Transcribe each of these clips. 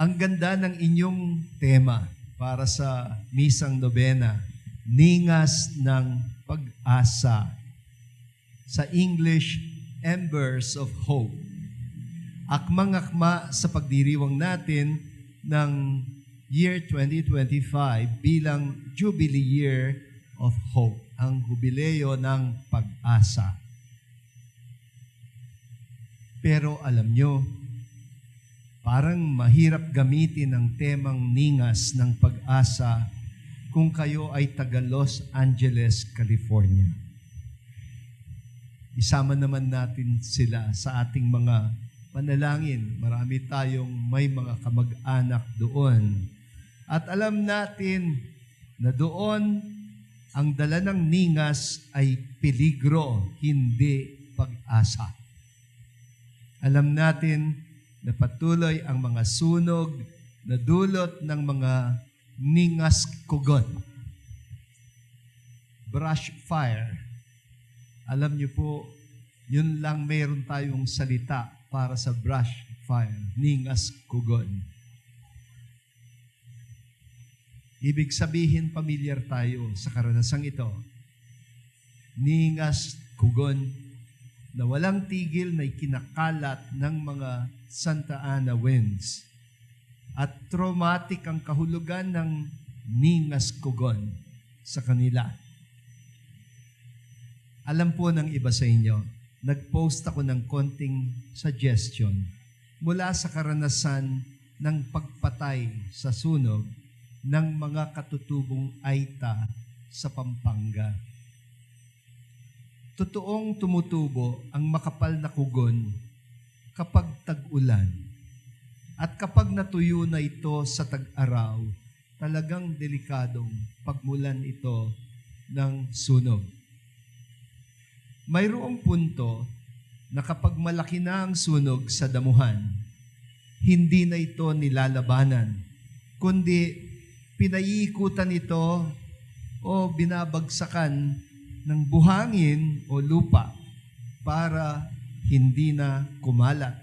Ang ganda ng inyong tema para sa Misang Nobena, Ningas ng Pag-asa. Sa English, Embers of Hope. Akmang-akma sa pagdiriwang natin ng year 2025 bilang Jubilee Year of Hope, ang jubileo ng pag-asa. Pero alam nyo, parang mahirap gamitin ang temang ningas ng pag-asa kung kayo ay taga Los Angeles, California. Isama naman natin sila sa ating mga panalangin. Marami tayong may mga kamag-anak doon. At alam natin na doon ang dala ng ningas ay peligro, hindi pag-asa. Alam natin na patuloy ang mga sunog na dulot ng mga ningas kugon. Brush fire. Alam niyo po, yun lang meron tayong salita para sa brush fire, ningas kugon. Ibig sabihin, pamilyar tayo sa karanasang ito. Ningas kugon na walang tigil na ikinakalat ng mga Santa Ana winds. At traumatic ang kahulugan ng ningas kugon sa kanila. Alam po ng iba sa inyo, nag-post ako ng konting suggestion mula sa karanasan ng pagpatay sa sunog ng mga katutubong Aita sa Pampanga. Totoong tumutubo ang makapal na kugon kapag tag-ulan. At kapag natuyo na ito sa tag-araw, talagang delikadong pagmulan ito ng sunog. Mayroong punto na kapag malaki na ang sunog sa damuhan, hindi na ito nilalabanan, kundi pinaiikutan ito o binabagsakan ng buhangin o lupa para hindi na kumalat.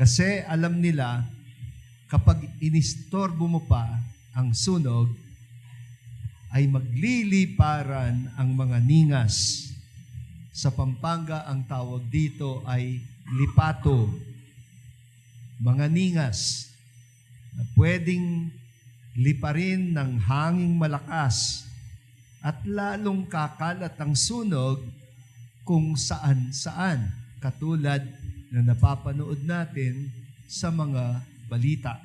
Kasi alam nila, kapag inistorbo mo pa ang sunog, ay magliliparan ang mga ningas. Sa Pampanga, ang tawag dito ay lipato. Mga ningas na pwedeng liparin ng hanging malakas at lalong kakalat ang sunog kung saan-saan katulad na napapanood natin sa mga balita.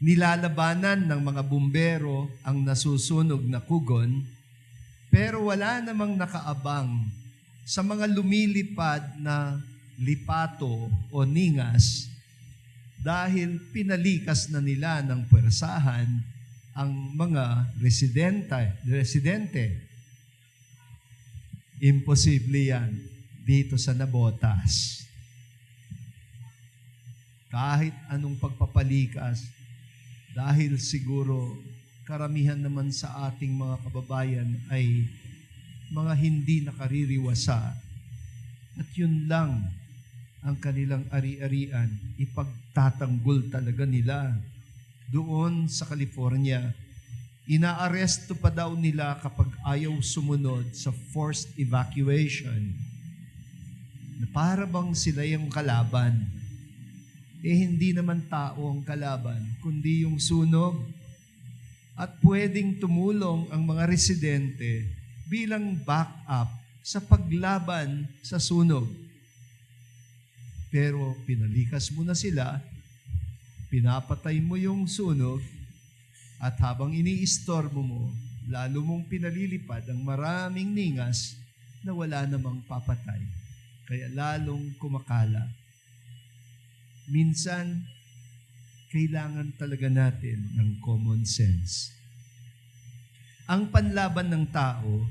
Nilalabanan ng mga bumbero ang nasusunog na kugon, pero wala namang nakaabang sa mga lumilipad na lipato o ningas dahil pinalikas na nila ng pwersahan ang mga residente. residente. Imposible yan dito sa Nabotas. Kahit anong pagpapalikas, dahil siguro karamihan naman sa ating mga kababayan ay mga hindi nakaririwasa. At yun lang ang kanilang ari-arian, ipagtatanggol talaga nila. Doon sa California, inaaresto pa daw nila kapag ayaw sumunod sa forced evacuation. Na para bang sila yung kalaban. Eh hindi naman tao ang kalaban, kundi yung sunog. At pwedeng tumulong ang mga residente bilang backup sa paglaban sa sunog. Pero pinalikas mo na sila, pinapatay mo yung sunog, at habang iniistorbo mo, lalo mong pinalilipad ang maraming ningas na wala namang papatay. Kaya lalong kumakala. Minsan, kailangan talaga natin ng common sense. Ang panlaban ng tao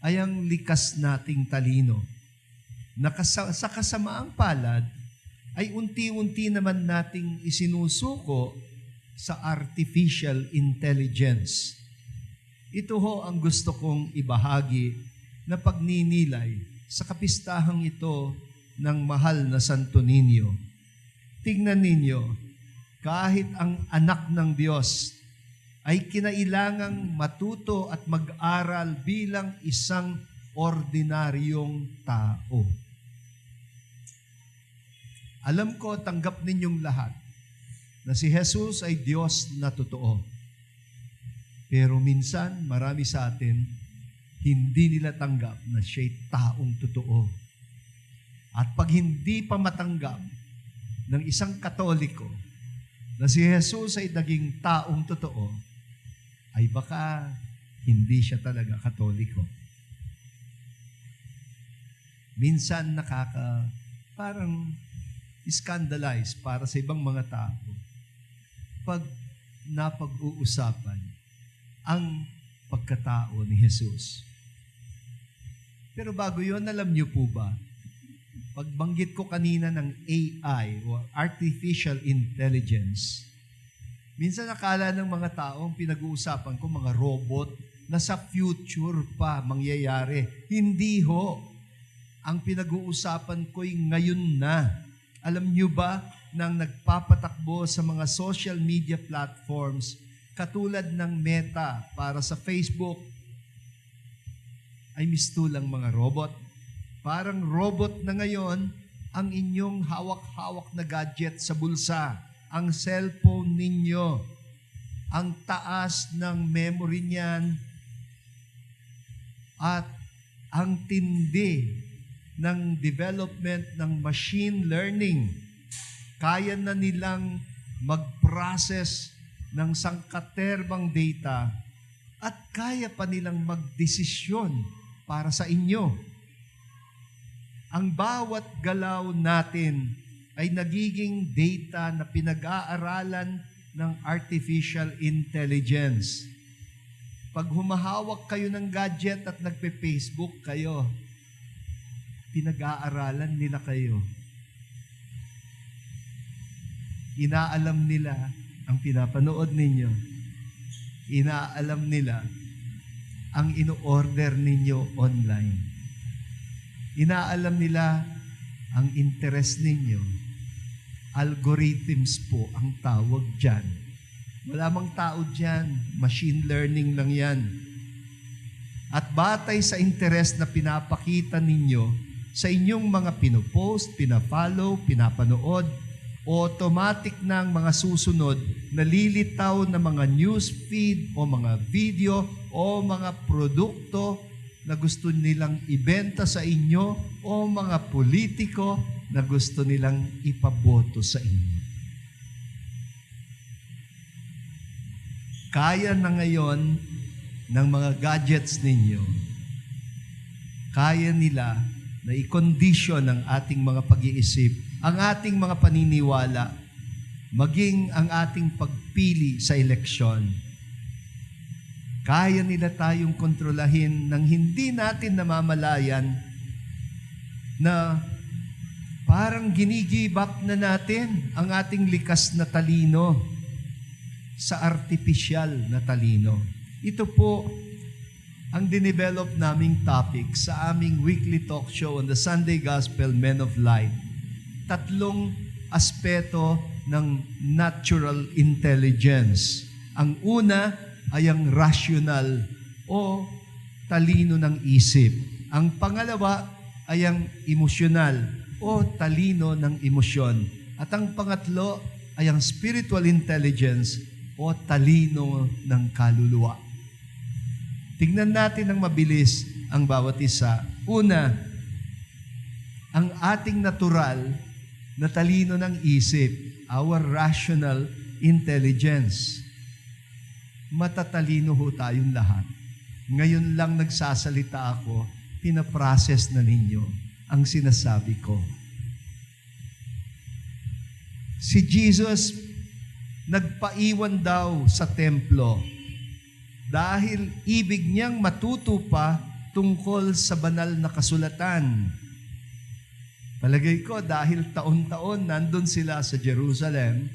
ay ang likas nating talino na kasa- sa kasamaang palad ay unti-unti naman nating isinusuko sa artificial intelligence. Ito ho ang gusto kong ibahagi na pagninilay sa kapistahang ito ng mahal na Santo Niño. tingnan ninyo, kahit ang anak ng Diyos ay kinailangang matuto at mag-aral bilang isang ordinaryong tao. Alam ko, tanggap ninyong lahat na si Jesus ay Diyos na totoo. Pero minsan, marami sa atin, hindi nila tanggap na siya'y taong totoo. At pag hindi pa matanggap ng isang katoliko na si Jesus ay naging taong totoo, ay baka hindi siya talaga katoliko. Minsan nakaka, parang scandalize para sa ibang mga tao pag napag-uusapan ang pagkatao ni Jesus. Pero bago yon alam niyo po ba, pagbanggit ko kanina ng AI o Artificial Intelligence, minsan nakala ng mga tao ang pinag-uusapan ko mga robot na sa future pa mangyayari. Hindi ho. Ang pinag-uusapan ko'y ngayon na. Alam niyo ba nang nagpapatakbo sa mga social media platforms katulad ng Meta para sa Facebook ay mistulang mga robot. Parang robot na ngayon ang inyong hawak-hawak na gadget sa bulsa, ang cellphone ninyo, ang taas ng memory niyan, at ang tindi ng development ng machine learning. Kaya na nilang mag-process ng sangkaterbang data at kaya pa nilang magdesisyon para sa inyo. Ang bawat galaw natin ay nagiging data na pinag-aaralan ng artificial intelligence. Pag humahawak kayo ng gadget at nagpe-Facebook kayo, pinag-aaralan nila kayo. Inaalam nila ang pinapanood ninyo. Inaalam nila ang ino-order ninyo online. Inaalam nila ang interest ninyo. Algorithms po ang tawag dyan. Wala mang tao dyan. Machine learning lang yan. At batay sa interest na pinapakita ninyo sa inyong mga pinopost, pinafollow, pinapanood, automatic ng mga susunod na lilitaw na mga news feed o mga video o mga produkto na gusto nilang ibenta sa inyo o mga politiko na gusto nilang ipaboto sa inyo. Kaya na ngayon ng mga gadgets ninyo, kaya nila na i-condition ang ating mga pag-iisip, ang ating mga paniniwala, maging ang ating pagpili sa eleksyon. Kaya nila tayong kontrolahin ng hindi natin namamalayan na parang ginigibap na natin ang ating likas na talino sa artificial na talino. Ito po ang dinevelop naming topic sa aming weekly talk show on the Sunday Gospel Men of Light. Tatlong aspeto ng natural intelligence. Ang una ay ang rational o talino ng isip. Ang pangalawa ay ang emosyonal o talino ng emosyon. At ang pangatlo ay ang spiritual intelligence o talino ng kaluluwa. Tingnan natin ng mabilis ang bawat isa. Una, ang ating natural na talino ng isip, our rational intelligence. Matatalino ho tayong lahat. Ngayon lang nagsasalita ako, pinaprocess na ninyo ang sinasabi ko. Si Jesus nagpaiwan daw sa templo dahil ibig niyang matuto pa tungkol sa banal na kasulatan. Palagay ko dahil taon-taon nandun sila sa Jerusalem,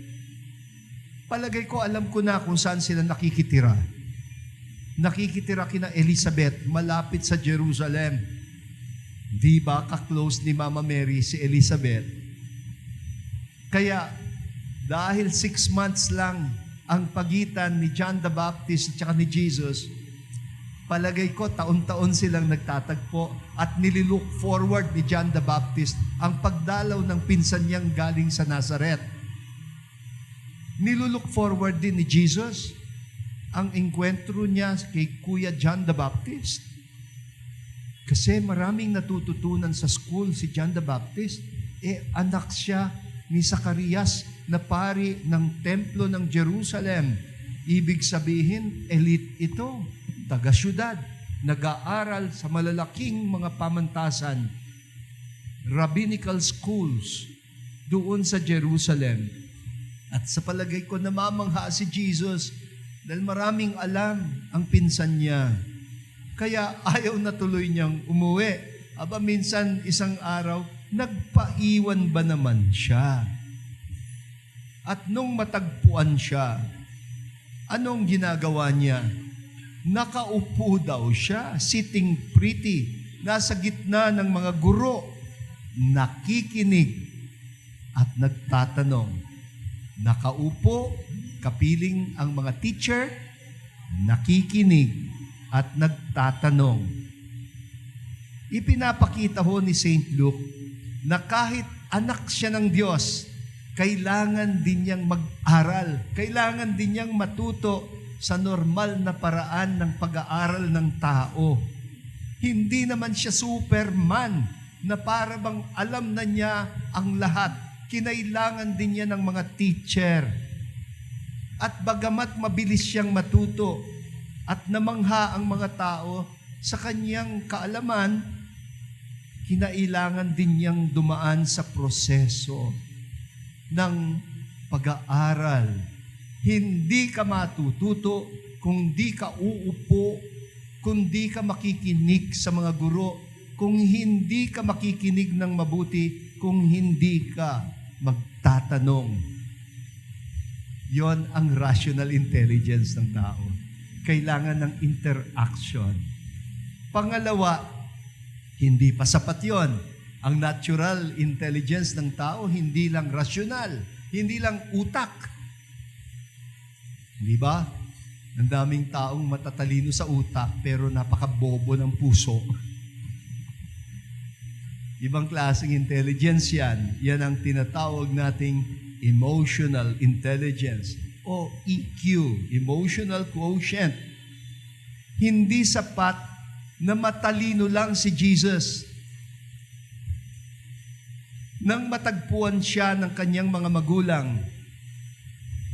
palagay ko alam ko na kung saan sila nakikitira. Nakikitira kina Elizabeth malapit sa Jerusalem. Di ba ka-close ni Mama Mary si Elizabeth? Kaya dahil six months lang ang pagitan ni John the Baptist at saka ni Jesus, palagay ko taon-taon silang nagtatagpo at nililook forward ni John the Baptist ang pagdalaw ng pinsan niyang galing sa Nazareth. Nilulook forward din ni Jesus ang engkwentro niya kay Kuya John the Baptist. Kasi maraming natututunan sa school si John the Baptist. Eh, anak siya ni Zacarias na pari ng templo ng Jerusalem. Ibig sabihin, elite ito, taga-syudad, nag-aaral sa malalaking mga pamantasan, rabbinical schools doon sa Jerusalem. At sa palagay ko, namamangha si Jesus dahil maraming alam ang pinsan niya. Kaya ayaw na tuloy niyang umuwi. Aba minsan isang araw, nagpaiwan ba naman siya? At nung matagpuan siya, anong ginagawa niya? Nakaupo daw siya, sitting pretty, nasa gitna ng mga guro, nakikinig at nagtatanong. Nakaupo, kapiling ang mga teacher, nakikinig at nagtatanong. Ipinapakita ho ni St. Luke na kahit anak siya ng Diyos, kailangan din niyang mag-aral. Kailangan din niyang matuto sa normal na paraan ng pag-aaral ng tao. Hindi naman siya superman na para bang alam na niya ang lahat. Kinailangan din niya ng mga teacher. At bagamat mabilis siyang matuto at namangha ang mga tao sa kanyang kaalaman, kinailangan din niyang dumaan sa proseso ng pag-aaral. Hindi ka matututo kung di ka uupo, kung di ka makikinig sa mga guro, kung hindi ka makikinig ng mabuti, kung hindi ka magtatanong. Yon ang rational intelligence ng tao. Kailangan ng interaction. Pangalawa, hindi pa sapat yon. Ang natural intelligence ng tao, hindi lang rational, hindi lang utak. Di ba? Ang daming taong matatalino sa utak pero napakabobo ng puso. Ibang klaseng intelligence yan. Yan ang tinatawag nating emotional intelligence o EQ, emotional quotient. Hindi sapat na matalino lang si Jesus. Nang matagpuan siya ng kanyang mga magulang,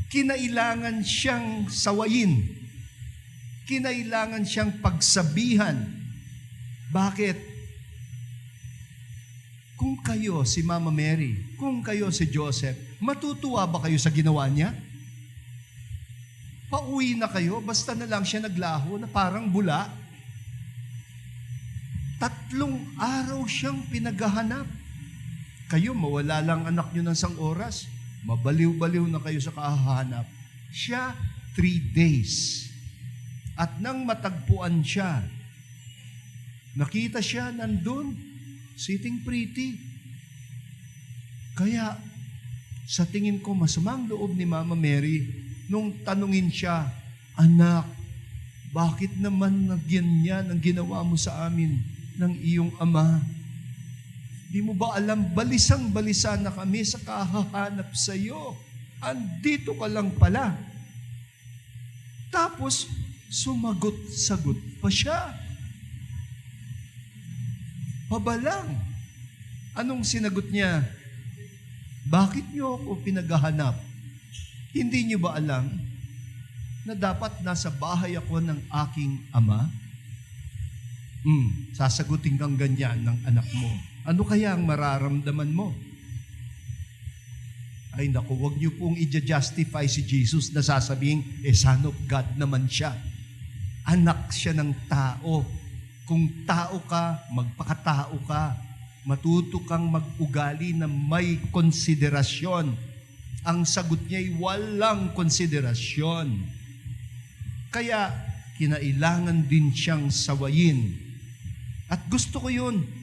kinailangan siyang sawayin. Kinailangan siyang pagsabihan. Bakit? Kung kayo si Mama Mary, kung kayo si Joseph, matutuwa ba kayo sa ginawa niya? Pauwi na kayo, basta na lang siya naglaho na parang bula. Tatlong araw siyang pinaghahanap. Kayo, mawala lang anak niyo ng isang oras, mabaliw-baliw na kayo sa kahahanap. Siya, three days. At nang matagpuan siya, nakita siya nandun, sitting pretty. Kaya, sa tingin ko, masamang loob ni Mama Mary nung tanungin siya, Anak, bakit naman nagyan ang ginawa mo sa amin ng iyong ama? Di mo ba alam, balisang-balisa na kami sa kahahanap sa iyo. Andito ka lang pala. Tapos, sumagot-sagot pa siya. Pabalang. Anong sinagot niya? Bakit niyo ako pinaghahanap? Hindi niyo ba alam na dapat nasa bahay ako ng aking ama? Hmm, sasagutin kang ganyan ng anak mo. Ano kaya ang mararamdaman mo? Ay naku, wag niyo pong i-justify si Jesus na sasabihin, eh son of God naman siya. Anak siya ng tao. Kung tao ka, magpakatao ka. Matuto kang mag-ugali na may konsiderasyon. Ang sagot niya ay walang konsiderasyon. Kaya, kinailangan din siyang sawayin. At gusto ko yun.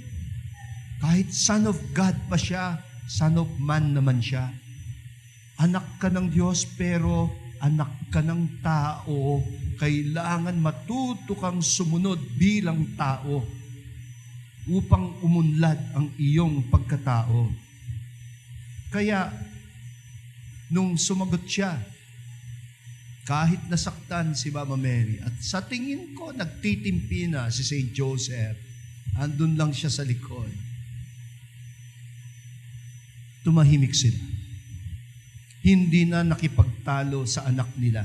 Kahit son of God pa siya, son of man naman siya. anak ka ng Diyos pero anak ka ng tao, kailangan matuto kang sumunod bilang tao upang umunlad ang iyong pagkatao. Kaya, nung sumagot siya, kahit nasaktan si Mama Mary, at sa tingin ko, nagtitimpi na si St. Joseph, andun lang siya sa likod. Tumahimik sila. Hindi na nakipagtalo sa anak nila.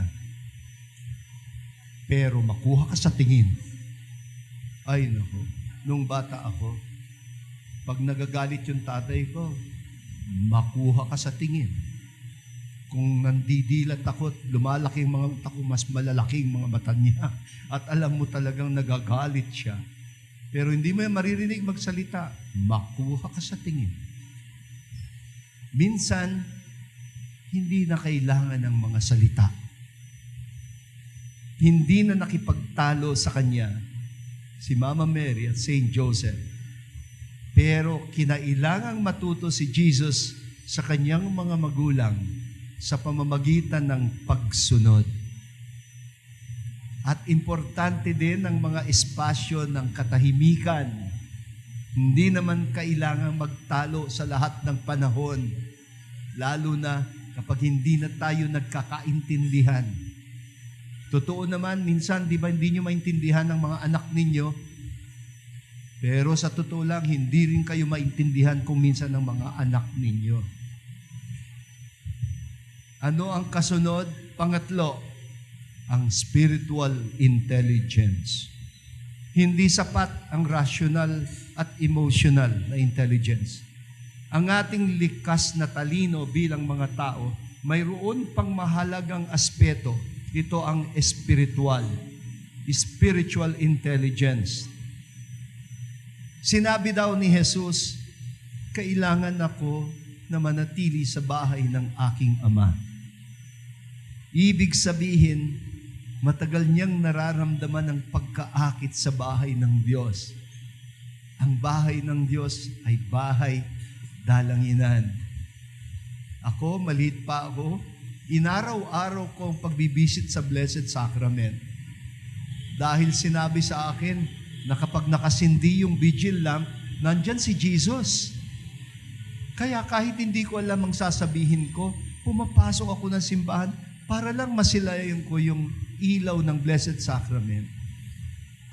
Pero makuha ka sa tingin. Ay, nako. Nung bata ako, pag nagagalit yung tatay ko, makuha ka sa tingin. Kung nandidilat ako at lumalaki ang mga mata ko, mas malalaking mga mata niya. At alam mo talagang nagagalit siya. Pero hindi mo yan maririnig magsalita. Makuha ka sa tingin. Minsan, hindi na kailangan ng mga salita. Hindi na nakipagtalo sa kanya si Mama Mary at Saint Joseph. Pero kinailangang matuto si Jesus sa kanyang mga magulang sa pamamagitan ng pagsunod. At importante din ang mga espasyo ng katahimikan. Hindi naman kailangang magtalo sa lahat ng panahon, lalo na kapag hindi na tayo nagkakaintindihan. Totoo naman, minsan, di ba hindi nyo maintindihan ng mga anak ninyo? Pero sa totoo lang, hindi rin kayo maintindihan kung minsan ng mga anak ninyo. Ano ang kasunod? Pangatlo, ang spiritual intelligence. Hindi sapat ang rational at emotional na intelligence. Ang ating likas na talino bilang mga tao, mayroon pang mahalagang aspeto. Ito ang spiritual, spiritual intelligence. Sinabi daw ni Jesus, kailangan ako na manatili sa bahay ng aking ama. Ibig sabihin, matagal niyang nararamdaman ang pagkaakit sa bahay ng Diyos. Ang bahay ng Diyos ay bahay dalanginan. Ako, maliit pa ako, inaraw-araw ko ang pagbibisit sa Blessed Sacrament. Dahil sinabi sa akin na kapag nakasindi yung vigil lamp, nandyan si Jesus. Kaya kahit hindi ko alam ang sasabihin ko, pumapasok ako ng simbahan para lang masilayan ko yung ilaw ng Blessed Sacrament.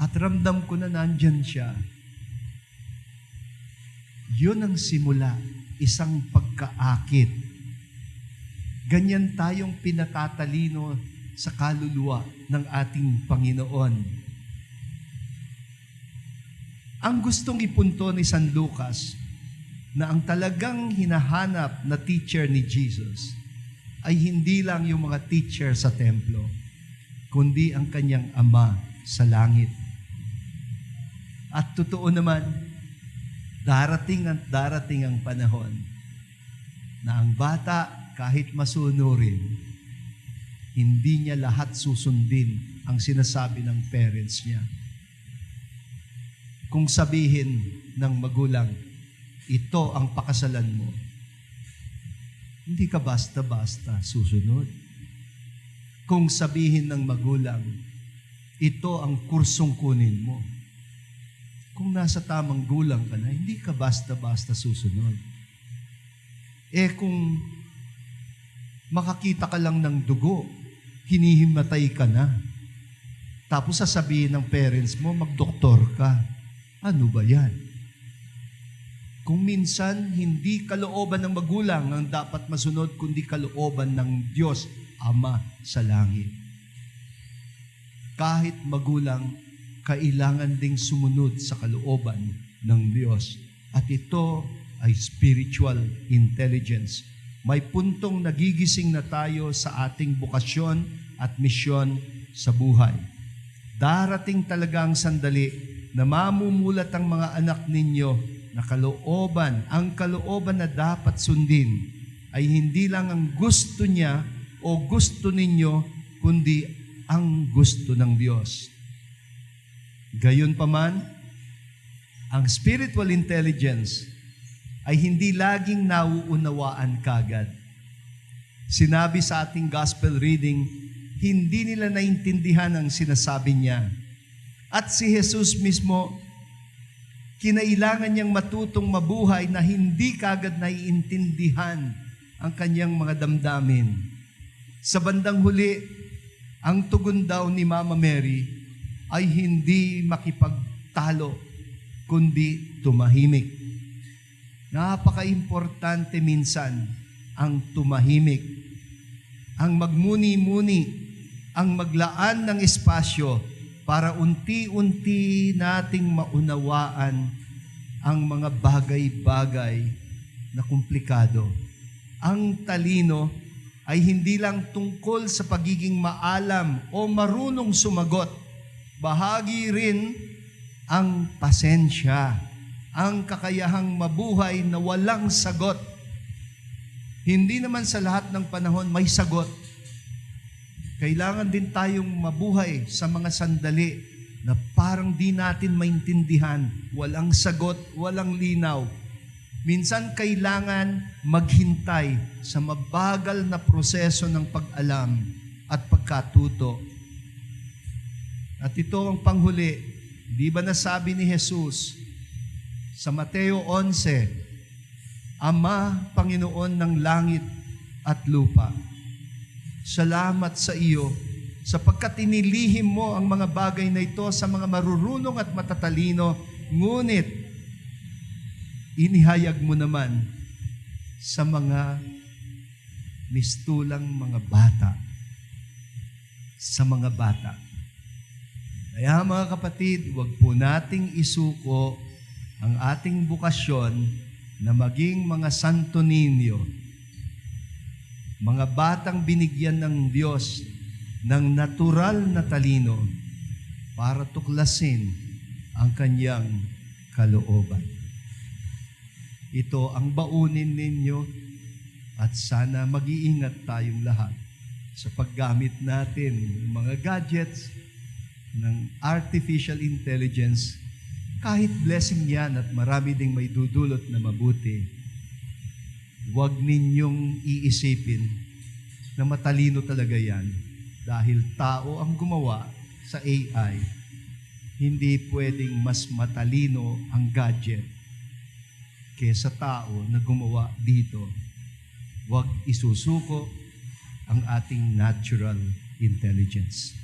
At ramdam ko na nandyan siya. Yun ang simula, isang pagkaakit. Ganyan tayong pinatatalino sa kaluluwa ng ating Panginoon. Ang gustong ipunto ni San Lucas na ang talagang hinahanap na teacher ni Jesus ay hindi lang yung mga teacher sa templo, kundi ang kanyang ama sa langit. At totoo naman, darating at darating ang panahon na ang bata kahit masunurin, hindi niya lahat susundin ang sinasabi ng parents niya. Kung sabihin ng magulang, ito ang pakasalan mo, hindi ka basta-basta susunod. Kung sabihin ng magulang, ito ang kursong kunin mo. Kung nasa tamang gulang ka na, hindi ka basta-basta susunod. Eh kung makakita ka lang ng dugo, hinihimatay ka na. Tapos sasabihin ng parents mo, magdoktor ka. Ano ba yan? Kung minsan, hindi kalooban ng magulang ang dapat masunod, kundi kalooban ng Diyos, Ama sa langit. Kahit magulang, kailangan ding sumunod sa kalooban ng Diyos. At ito ay spiritual intelligence. May puntong nagigising na tayo sa ating bukasyon at misyon sa buhay. Darating talaga ang sandali na mamumulat ang mga anak ninyo na kalooban, ang kalooban na dapat sundin ay hindi lang ang gusto niya o gusto ninyo, kundi ang gusto ng Diyos. Gayon pa man, ang spiritual intelligence ay hindi laging nauunawaan kagad. Sinabi sa ating gospel reading, hindi nila naintindihan ang sinasabi niya. At si Jesus mismo, kinailangan niyang matutong mabuhay na hindi kagad naiintindihan ang kanyang mga damdamin. Sa bandang huli, ang tugon daw ni Mama Mary ay hindi makipagtalo, kundi tumahimik. Napaka-importante minsan ang tumahimik, ang magmuni-muni, ang maglaan ng espasyo para unti-unti nating maunawaan ang mga bagay-bagay na komplikado. Ang talino ay hindi lang tungkol sa pagiging maalam o marunong sumagot. Bahagi rin ang pasensya, ang kakayahang mabuhay na walang sagot. Hindi naman sa lahat ng panahon may sagot. Kailangan din tayong mabuhay sa mga sandali na parang di natin maintindihan, walang sagot, walang linaw. Minsan kailangan maghintay sa mabagal na proseso ng pag-alam at pagkatuto. At ito ang panghuli, di ba nasabi ni Jesus sa Mateo 11, Ama, Panginoon ng langit at lupa, salamat sa iyo sapagkat inilihim mo ang mga bagay na ito sa mga marurunong at matatalino, ngunit inihayag mo naman sa mga mistulang mga bata. Sa mga bata. Kaya mga kapatid, huwag po nating isuko ang ating bukasyon na maging mga santo ninyo, mga batang binigyan ng Diyos ng natural na talino para tuklasin ang kanyang kalooban. Ito ang baunin ninyo at sana mag-iingat tayong lahat sa paggamit natin ng mga gadgets ng artificial intelligence kahit blessing yan at marami ding may dudulot na mabuti, huwag ninyong iisipin na matalino talaga yan dahil tao ang gumawa sa AI. Hindi pwedeng mas matalino ang gadget kesa tao na gumawa dito. Huwag isusuko ang ating natural intelligence.